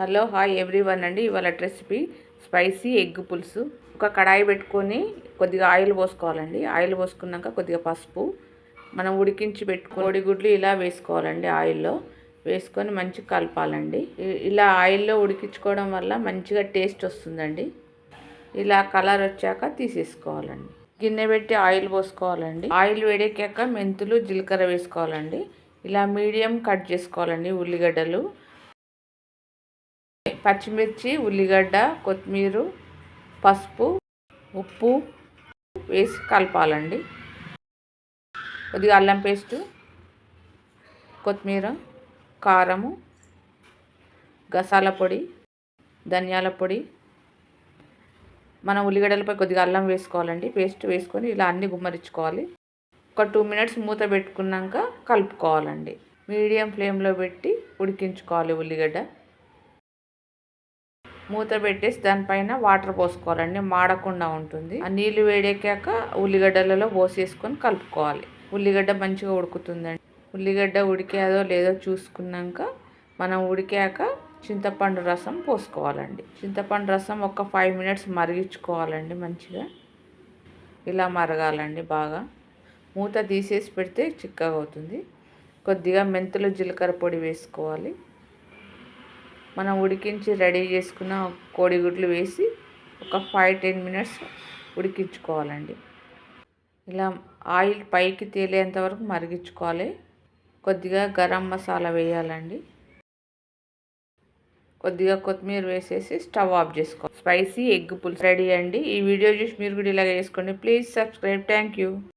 Hello hi every one అండి. ఇవాళ recipe spicy egg పులుసు. ఒక కడాయి పెట్టుకొని కొద్దిగా ఆయిల్ పోసుకోవాలండి. ఆయిల్ పోసుకున్నాక కొద్దిగా పసుపు. మనం ఉడికించి పెట్టుకో కోడిగుడ్లు ఇలా వేసుకోవాలండి ఆయిల్లో. వేసుకొని మంచిగా కలపాలండి. ఇ- ఇలా ఆయిల్లో ఉడికించుకోవడం వల్ల మంచిగా టేస్ట్ వస్తుందండి. ఇలా కలర్ వచ్చాక తీసేసుకోవాలండి. గిన్నె పెట్టి ఆయిల్ పోసుకోవాలండి. ఆయిల్ వేడెక్కాక మెంతులు జీలకర్ర వేసుకోవాలండి. ఇలా మీడియం కట్ చేసుకోవాలండి ఉల్లిగడ్డలు. పచ్చిమిర్చి ఉల్లిగడ్డ కొత్తిమీర పసుపు ఉప్పు వేసి కలపాలండి. కొద్దిగా అల్లం పేస్టు కొత్తిమీర కారము గసాల పొడి ధనియాల పొడి. మనం ఉల్లిగడ్డలపై కొద్దిగా అల్లం వేసుకోవాలండి. పేస్ట్ వేసుకొని ఇలా అన్ని గుమ్మరించుకోవాలి. ఒక టూ మినిట్స్ మూత పెట్టుకున్నాక కలుపుకోవాలండి. మీడియం ఫ్లేమ్లో పెట్టి ఉడికించుకోవాలి ఉల్లిగడ్డ. మూత పెట్టేసి దానిపైన వాటర్ పోసుకోవాలండి. మాడకుండా ఉంటుంది. ఆ నీళ్ళు వేడెక్కాక ఉల్లిగడ్డలలో పోసేసుకొని కలుపుకోవాలి. ఉల్లిగడ్డ మంచిగా ఉడుకుతుందండి. ఉల్లిగడ్డ ఉడికేదో లేదో చూసుకున్నాక మనం ఉడికాక చింతపండు రసం పోసుకోవాలండి. చింతపండు రసం ఒక ఫైవ్ మినిట్స్ మరిగించుకోవాలండి మంచిగా. ఇలా మరగాలండి బాగా. మూత తీసేసి పెడితే చిక్కగా అవుతుంది. కొద్దిగా మెంతులు జీలకర్ర పొడి వేసుకోవాలి. మనం ఉడికించి రెడీ చేసుకున్న కోడిగుడ్లు వేసి ఒక ఫైవ్ టెన్ మినిట్స్ ఉడికించుకోవాలండి. ఇలా ఆయిల్ పైకి తేలేంత వరకు మరిగించుకోవాలి. కొద్దిగా గరం మసాలా వేయాలండి. కొద్దిగా కొత్తిమీర వేసేసి స్టవ్ ఆఫ్ చేసుకోవాలి. స్పైసీ ఎగ్ పులుసు రెడీ అండి. ఈ వీడియో చూసి మీరు కూడా ఇలాగ చేసుకోండి. Please subscribe. Thank you.